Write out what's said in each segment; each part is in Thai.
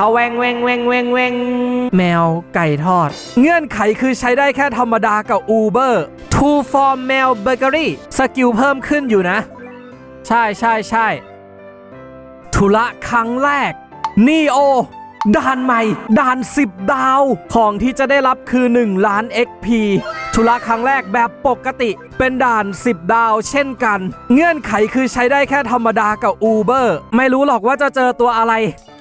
ชาวแวงแวงแวงแวงแวงแมวไก่ทอด เงื่อนไขคือใช้ได้แค่ธรรมดากับ Uber Two for แมวเบเกอรี่สกิลเพิ่มขึ้นอยู่นะ ใช่ใช่ใช่ธุระครั้งแรกนีโอด่านใหม่ ด่าน 10 ดาว ของที่จะได้รับคือ 1 ล้าน XP ธุระครั้งแรกแบบปกติ เป็นด่าน 10 ดาวเช่นกัน เงื่อนไขคือใช้ได้แค่ธรรมดากับ Uber ไม่รู้หรอกว่าจะเจอตัวอะไร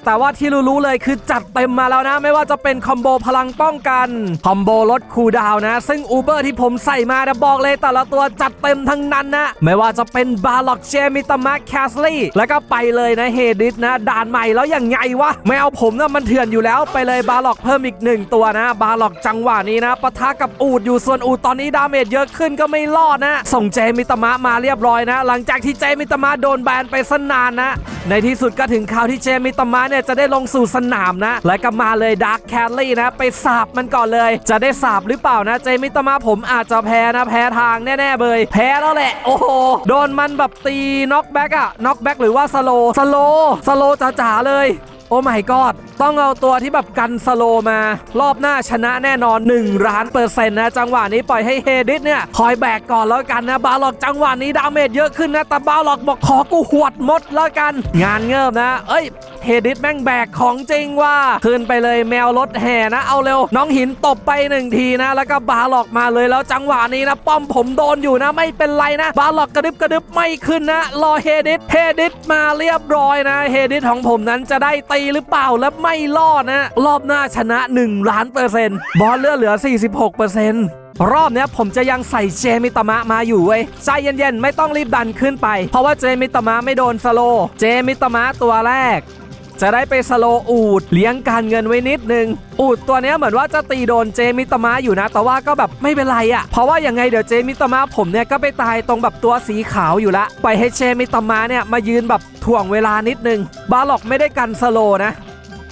แต่ว่าที่รู้ๆเลยคือจัดเต็มมาแล้วนะ ไม่ว่าจะเป็นคอมโบพลังป้องกันคอมโบลดคูดาวนะ ซึ่ง Uber ที่ผมใส่มานะบอกเลยแต่ละตัวจัดเต็มทั้งนั้นนะ ไม่ว่าจะเป็นบาล็อกเจมิตามาแคสลี่แล้วก็ไปเลยนะเฮดิสนะ ด่านใหม่แล้วอย่างไงวะไม่เอาผมนะมันเถื่อนอยู่แล้วไปเลยบาล็อกเพิ่มอีกหนึ่งตัวนะ บาล็อกจังหวะนี้นะปะทะกับอูดอยู่ส่วนอูดตอนนี้ดาเมจเยอะขึ้นก็ไม่รอดนะ ส่งเจมิตามะมาเรียบร้อยนะ หลังจากที่เจมิตามะโดนแบนไปสนานนะ ในที่สุดก็ถึงข่าวที่เจมิตามะเนี่ยจะได้ลงสู่สนามนะ และก็มาเลยดาร์คแคลลี่นะ ไปสาบมันก่อนเลย จะได้สาบหรือเปล่านะเจมิตมาผมอาจจะแพ้นะแพ้ทางแน่ๆเลยแพ้แล้วแหละ โอ้โหโดนมันแบบตีน็อกแบ็กอะน็อกแบ็กหรือว่าสโลสโลสโลจ๋าๆเลย โอ้ my god ต้องเอาตัวที่แบบกันสโลมา รอบหน้าชนะแน่นอน1ล้านเปอร์เซ็นต์นะ จังหวะนี้ปล่อยให้เฮดิสเนี่ย คอยแบกก่อนแล้วกันนะ บาล็อกจังหวะนี้ดาเมจเยอะขึ้นนะ แต่บาล็อกบอกขอกูหวดหมดแล้วกัน งานเงิบนะ เอ้ยเฮดิสแม่งแบกของจริงว่าขึ้นไปเลยแมวรถแห่นะ เอาเร็ว น้องหินตบไปหนึ่งทีนะ แล้วก็บาล็อกมาเลยแล้วจังหวะนี้นะป้อมผมโดนอยู่นะไม่เป็นไรนะ บาล็อกกระดึบกระดึบไม่ขึ้นนะ รอเฮดิสเฮดิสมาเรียบร้อยนะ เฮดิสของผมนั้นจะได้ตีหรือเปล่าแล้วไม่รอดนะ รอบหน้าชนะ1ล้านเปอร์เซ็นต์บอลเลือดเหลือ 46เปอร์เซ็นต์รอบนี้ผมจะยังใส่เจมิตมะมาอยู่เว้ยใจเย็นๆ ไม่ต้องรีบดันขึ้นไป เพราะว่าเจมิตมะไม่โดนสโล เจมิตมะตัวแรก จะได้ไปสโลอูดเลี้ยงการเงินไว้นิดนึง อูดตัวเนี้ยเหมือนว่าจะตีโดนเจมิตมะอยู่นะ แต่ว่าก็แบบไม่เป็นไรอะ่ะ เพราะว่ายังไงเดี๋ยวเจมิตมะผมเนี่ยก็ไปตายตรงแบบตัวสีขาวอยู่ละ ไปให้เจมิตมะเนี่ยมายืนแบบถ่วงเวลานิดนึง บาล็อกไม่ได้กันสโลนะ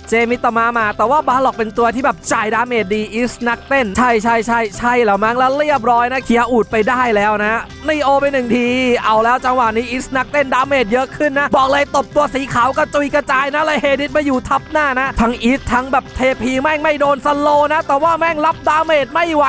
เจมิตมามา แต่ว่าบาล็อกเป็นตัวที่แบบจ่ายดาเมจดีอิสนักเต้น ใช่ใช่ใช่ใช่แล้วมั้งแล้วเรียบร้อยนะเคลียร์อูดไปได้แล้วนะนี่โอไปหนึ่งที เอาแล้วจังหวะนี้อิสนักเต้นดาเมจเยอะขึ้นนะ บอกเลยตบตัวสีขาวกระจุยกระจายนะเลยเฮดิสมาอยู่ทับหน้านะ ทั้งอีสทั้งแบบเทพีแม่งไม่โดนสโลนะ แต่ว่าแม่งรับดาเมจไม่ไหว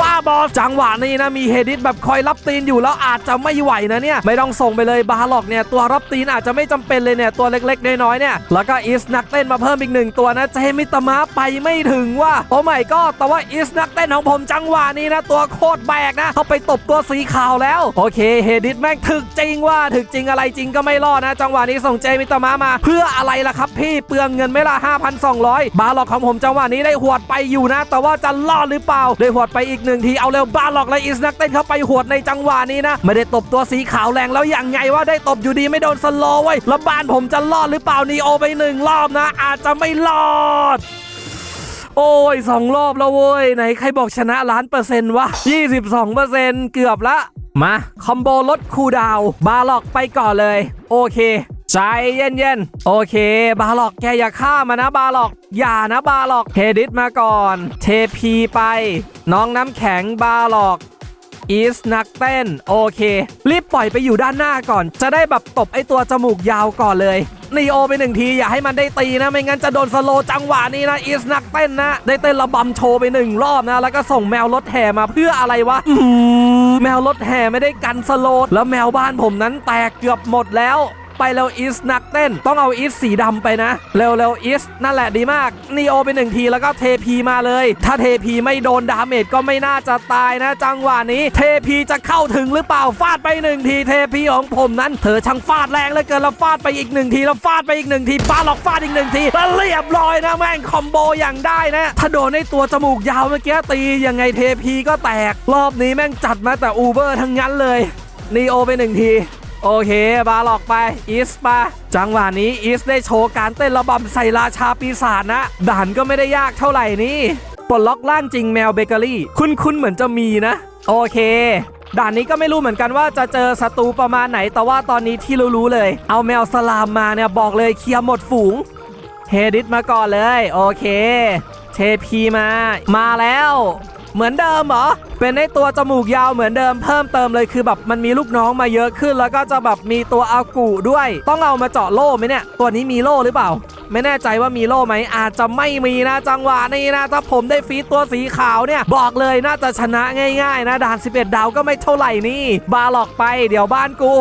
บ้าบอจังหวะนี้นะมีเฮดิสแบบคอยรับตีนอยู่แล้วอาจจะไม่ไหวนะเนี่ยไม่ต้องส่งไปเลยบาล็อกเนี่ยตัวรับตีนอาจจะไม่จำเป็นเลยเนี่ยตัวเล็กๆน้อยๆเนี่ยแล้วก็อิสนักเต้นมาเพิ่มอีกหนึ่งตัวนะเจมิตมะไปไม่ถึงว่าโอ้ไม่ก็แต่ว่าอิสนักเต้นของผมจังหวะนี้นะตัวโคตรแบกนะเขาไปตบตัวสีขาวแล้วโอเคเฮดิสแม่งถึกจริงว่าถึกจริงอะไรจริงก็ไม่รอดนะ จังหวะนี้ส่งเจมิตมะมา เพื่ออะไรล่ะครับพี่เปลืองเงินไม่ละ5,200 บาล็อกของผมจังหวะนี้ได้หวดไปอยู่นะ แต่ว่าจะรอดหรือเปล่าได้หวดไปอีกหนึ่งทีเอาเร็วบาล็อกและอิสนักเต้นเข้าไปหวดในจังหวะนี้นะ ไม่ได้ตบตัวสีขาวแรงแล้วอย่างไงว่าได้ตบอยู่ดีไม่โดนสโลว์ไว้ยแล้วบ้านผมจะรอดหรือเปล่านีโอไปหนึ่งรอบนะ อาจจะไม่รอดโอ้ยสองรอบแล้วเว้ย ไหนใครบอกชนะล้านเปอร์เซ็นต์วะ 22เปอร์เซ็นต์เกือบละ มา คอมโบลดคูลดาวน์บาล็อกไปก่อนเลย โอเค ใจเย็นๆ โอเค บาหลอกแกอย่าฆ่ามานะบาหลอก อย่านะบาหลอกเฮดิสมาก่อน เทพีไป น้องน้ำแข็งบาหลอกอีสนักเต้น โอเค รีบปล่อยไปอยู่ด้านหน้าก่อน จะได้แบบตบไอตัวจมูกยาวก่อนเลยนีโอไปหนึ่งที อย่าให้มันได้ตีนะ ไม่งั้นจะโดนสโลจังหวะนี้นะอีสนักเต้นนะ ได้เต้นระบำโชว์ไปหนึ่งรอบนะ แล้วก็ส่งแมวรถแห่มาเพื่ออะไรวะแมวรถแห่ไม่ได้กันสโลแล้วแมวบ้านผมนั้นแตกเกือบหมดแล้ว ไปเร็วอีสนักเต้น ต้องเอาอีสสีดำไปนะ เร็วเร็วอีสนั่นแหละดีมากนีโอไปหนึ่งทีแล้วก็เทพีมาเลย ถ้าเทพีไม่โดนดาเมจก็ไม่น่าจะตายนะ จังหวะนี้ เทพีจะเข้าถึงหรือเปล่าฟาดไปหนึ่งทีเทพีของผมนั้น เธอช่างฟาดแรงเหลือเกินแล้วฟาดไปอีกหนึ่งทีแล้วฟาดไปอีกหนึ่งทีปาหลอกฟาดอีกหนึ่งทีแล้วเรียบร้อยนะแม่งคอมโบอย่างได้นะ ถ้าโดนในตัวจมูกยาวเมื่อกี้ตียังไงเทพีก็แตก รอบนี้แม่งจัดมาแต่อูเบอร์ทั้งนั้นเลยนีโอไปหนึ่งที โอเค บาหลอกไป อีสปาจังหวะนี้อีสได้โชว์การเต้นระบำใส่ราชาปีศาจนะ ด่านก็ไม่ได้ยากเท่าไหร่นี่ปลดล็อกล่างจริงแมวเบเกอรี่ คุณคุณเหมือนจะมีนะ โอเค ด่านนี้ก็ไม่รู้เหมือนกันว่าจะเจอศัตรูประมาณไหน แต่ว่าตอนนี้ที่รู้ๆเลย เอาแมวสลามมาเนี่ยบอกเลยเคลียร์หมดฝูง เฮดิสมาก่อนเลย โอเค เทพีมา มาแล้ว เหมือนเดิมเหรอ เป็นในตัวจมูกยาวเหมือนเดิมเพิ่มเติมเลยคือแบบมันมีลูกน้องมาเยอะขึ้น แล้วก็จะแบบมีตัวอากูด้วย ต้องเอามาเจาะโล่ไหมเนี่ย ตัวนี้มีโล่หรือเปล่า ไม่แน่ใจว่ามีโล่ไหมอาจจะไม่มีนะจังหวะนี้นะถ้าผมได้ฟีดตัวสีขาวเนี่ย บอกเลยน่าจะชนะง่ายๆ นะด่าน 11 ดาวก็ไม่เท่าไหร่นี่ บาหลอกไปเดี๋ยวบ้านกู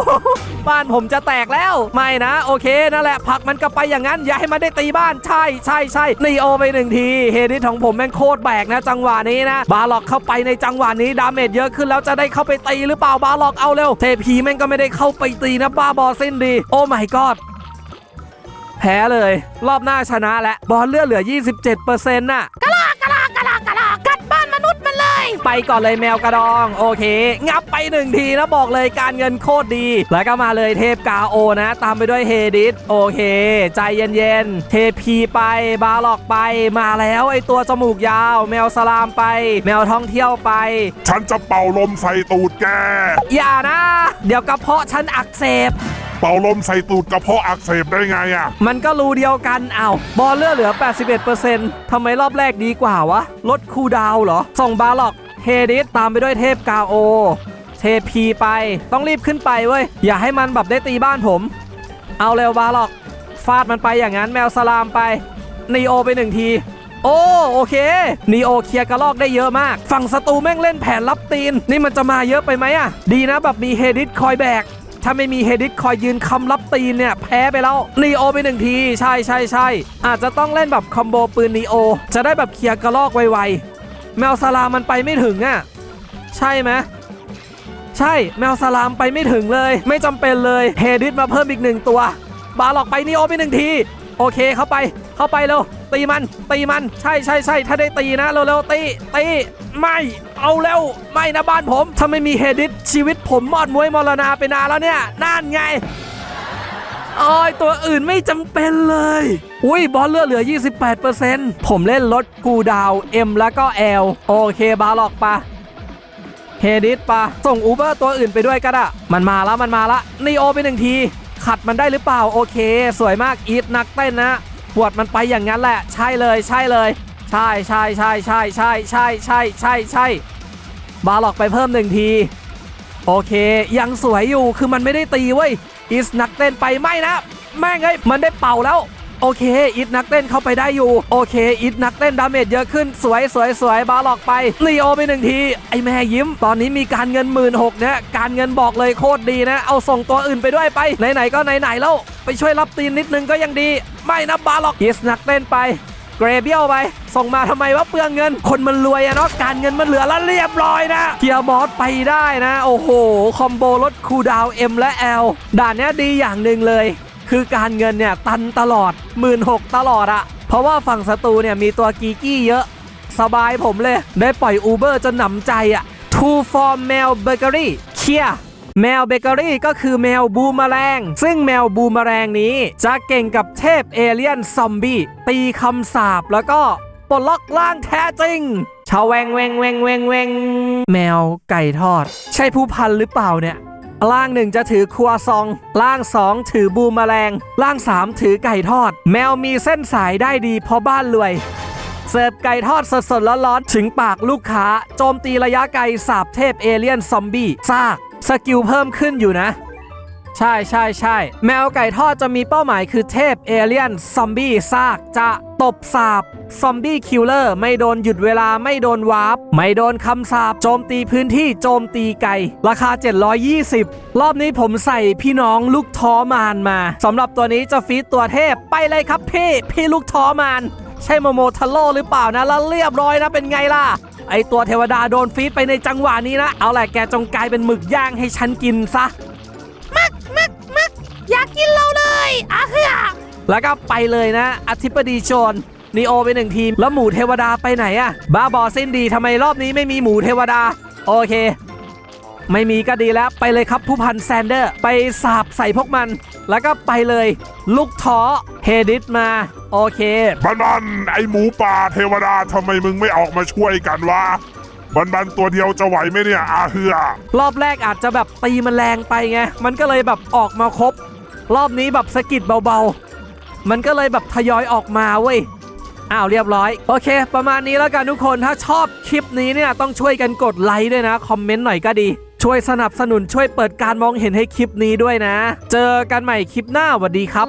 บ้านผมจะแตกแล้ว ไม่นะ โอเคนั่นแหละผลักมันก็ไปอย่างนั้น อย่าให้มันได้ตีบ้านใช่ใช่ใช่นีโอไปหนึ่งทีเฮดิสของผมแม่งโคตรแบกนะ จังหวะนี้นะ บาหลอกเข้าไปในจังหวะนี้ดาเมจเยอะขึ้นแล้วจะได้เข้าไปตีหรือเปล่าบาหลอกเอาเร็วเทพีแม่งก็ไม่ได้เข้าไปตีนะบ้าบอสิ้นดี โอ้ my god แพ้เลย รอบหน้าชนะและบอลเลือดเหลือ 27%น่ะกะลากะลากะลากะลากัดบ้านมนุษย์มันเลย ไปก่อนเลยแมวกระดอง โอเค งับไปหนึ่งทีนะบอกเลยการเงินโคตรดี แล้วก็มาเลยเทพกาโอนะ ตามไปด้วยเฮดิสโอเค ใจเย็นๆเทพีไปบาหลอกไปมาแล้วไอตัวจมูกยาว แมวสลามไป แมวท่องเที่ยวไป ฉันจะเป่าลมใส่ตูดแก อย่านะ เดี๋ยวกระเพาะฉันอักเสบ เป่าลมใส่ตูดกระเพาะอักเสบได้ไงอะ มันก็รูเดียวกันเอ้าวบอลเลือดเหลือ 81%ทำไมรอบแรกดีกว่าวะ ลดคูลดาวน์เหรอ ส่งบาหลอก เฮดิสตามไปด้วยเทพกาโอ เทพีไป ต้องรีบขึ้นไปเว้ย อย่าให้มันแบบได้ตีบ้านผม เอาเร็วบาหลอก ฟาดมันไปอย่างนั้นแมวสลามไป นีโอไปหนึ่งที โอ้โอเค นีโอเคลียร์กระลอกได้เยอะมาก ฝั่งศัตรูแม่งเล่นแผนรับตีน นี่มันจะมาเยอะไปไหมอะดีนะแบบมีเฮดิสคอยแบก ถ้าไม่มีเฮดิสคอยยืนคำรับตีนเนี่ย แพ้ไปแล้วนีโอไปหนึ่งที ใช่ใช่ใช่อาจจะต้องเล่นแบบคอมโบปืนนีโอ จะได้แบบเคลียร์กระลอกไวๆ แมวสลามันไปไม่ถึงอะ่ะ ใช่ไหมใช่แมวสลามไปไม่ถึงเลย ไม่จำเป็นเลยเฮดิสมาเพิ่มอีกหนึ่งตัว บาหลอกไปนีโอไปหนึ่งที โอเคเข้าไปเข้าไปเร็วตีมันตีมัน ใช่ใช่ใช่ถ้าได้ตีนะเร็วๆตีตีไม่ เอาเร็วไม่นะบ้านผมถ้าไม่มีเฮดิสชีวิตผมมอดมวยมรณาไปนานแล้วเนี่ยนั่นไงโอ้ยตัวอื่นไม่จำเป็นเลย อุ้ยบอลเลือดเหลือ 28%ผมเล่นลดกูดาว M แล้วก็ L โอเคบาหลอกปะเฮดิสปะส่งอูเบอร์ตัวอื่นไปด้วยก็ได้มันมาแล้วมันมาละนีโอไปหนึ่งที ขัดมันได้หรือเปล่าโอเค สวยมากอีทนักเต้นนะปวดมันไปอย่างนั้นแหละ ใช่เลยใช่เลย ใช่ใช่ใช่ใช่ใช่ใช่ใช่ใช่ใช่บาหลอกไปเพิ่มหนึ่งที โอเค ยังสวยอยู่คือมันไม่ได้ตีเว้ยอีสนักเต้นไปไม่นะ แม่งเอ้ยมันได้เป่าแล้ว โอเคอีทนักเต้นเข้าไปได้อยู่ โอเคอีทนักเต้นดาเมจเยอะขึ้นสวยสวยสวยบาหลอกไปนีโอไปหนึ่งที ไอแม่ยิ้ม ตอนนี้มีการเงินหมื่นหกเนี่ยการเงินบอกเลยโคตรดีนะ เอาส่งตัวอื่นไปด้วยไปไหนๆก็ไหนๆแล้วไปช่วยรับตีนนิดนึงก็ยังดี ไม่นะบาหลอกอีสนักเต้นไป เกรเบียลไป ส่งมาทำไมว่าเปลืองเงิน คนมันรวยอะเนาะการเงินมันเหลือแล้วเรียบร้อยนะเกียร์บอสไปได้นะ โอ้โห คอมโบลดคูดาวน์ M และ L ด่านนี้ดีอย่างหนึ่งเลย คือการเงินเนี่ยตันตลอด 1 6ื่นตลอดอะเพราะว่าฝั่งศัตรูเนี่ยมีตัวกีกี้เยอะ สบายผมเลย ได้ปล่อยอูเบอร์จนหนำใจอะ Two for Mail Bakery เคลีย แมวเบเกอรี่ก็คือแมวบูมแมลง ซึ่งแมวบูมแมลงนี้ จะเก่งกับเทพเอเลียนซอมบี้ตีคำสาปแล้วก็ปลดล็อกล่างแท้จริงชาวแวงแวงแวงแวงแวงแมวไก่ทอด ใช่ผู้พันหรือเปล่าเนี่ยล่างหนึ่งจะถือครัวซอง ล่างสองถือบูมแมลง ล่างสามถือไก่ทอด แมวมีเส้นสายได้ดีเพราะบ้านรวย เสิร์ฟไก่ทอดสดๆร้อนๆถึงปากลูกค้า โจมตีระยะไกลสาบเทพเอเลียนซอมบี้ซาก สกิลเพิ่มขึ้นอยู่นะ ใช่ใช่ใช่แมวไก่ทอดจะมีเป้าหมายคือเทพเอเลียน ซอมบี้ซากจะตบสาบ ซอมบี้คิลเลอร์ ไม่โดนหยุดเวลาไม่โดนวาร์ปไม่โดนคำสาบ โจมตีพื้นที่โจมตีไกลราคา 720 รอบนี้ผมใส่พี่น้องลูกท้อมานมาสำหรับตัวนี้จะฟีดตัวเทพไปเลยครับพี่ พี่ลูกท้อมาน ใช่โมโมทาโร่หรือเปล่านะแล้วเรียบร้อยนะเป็นไงล่ะ ไอตัวเทวดาโดนฟีดไปในจังหวะนี้นะ เอาแหละแกจงกลายเป็นหมึกย่างให้ฉันกินซะมึกมึกมึกอยากกินเราเลยอาเฮือแล้วก็ไปเลยนะอธิบดีโจนนีโอไปหนึ่งทีมแล้วหมูเทวดาไปไหนอะบ้าบอสิ้นดีทำไมรอบนี้ไม่มีหมูเทวดา โอเค ไม่มีก็ดีแล้วไปเลยครับผู้พันแซนเดอร์ ไปสาบใส่พวกมัน แล้วก็ไปเลย ลูกท้อเฮดิสมา โอเคบันบันไอหมูป่าเทวดาทำไมมึงไม่ออกมาช่วยกันวะบันบันตัวเดียวจะไหวไหมเนี่ยอาเฮือรอบแรกอาจจะแบบตีมันแรงไปไงมันก็เลยแบบออกมาครบ รอบนี้แบบสะกิดเบาๆ มันก็เลยแบบทยอยออกมาเว้ยอ้าวเรียบร้อย โอเค ประมาณนี้แล้วกันทุกคนถ้าชอบคลิปนี้เนี่ยต้องช่วยกันกดไลค์ด้วยนะ คอมเมนต์หน่อยก็ดี ช่วยสนับสนุนช่วยเปิดการมองเห็นให้คลิปนี้ด้วยนะ เจอกันใหม่คลิปหน้าสวัสดีครับ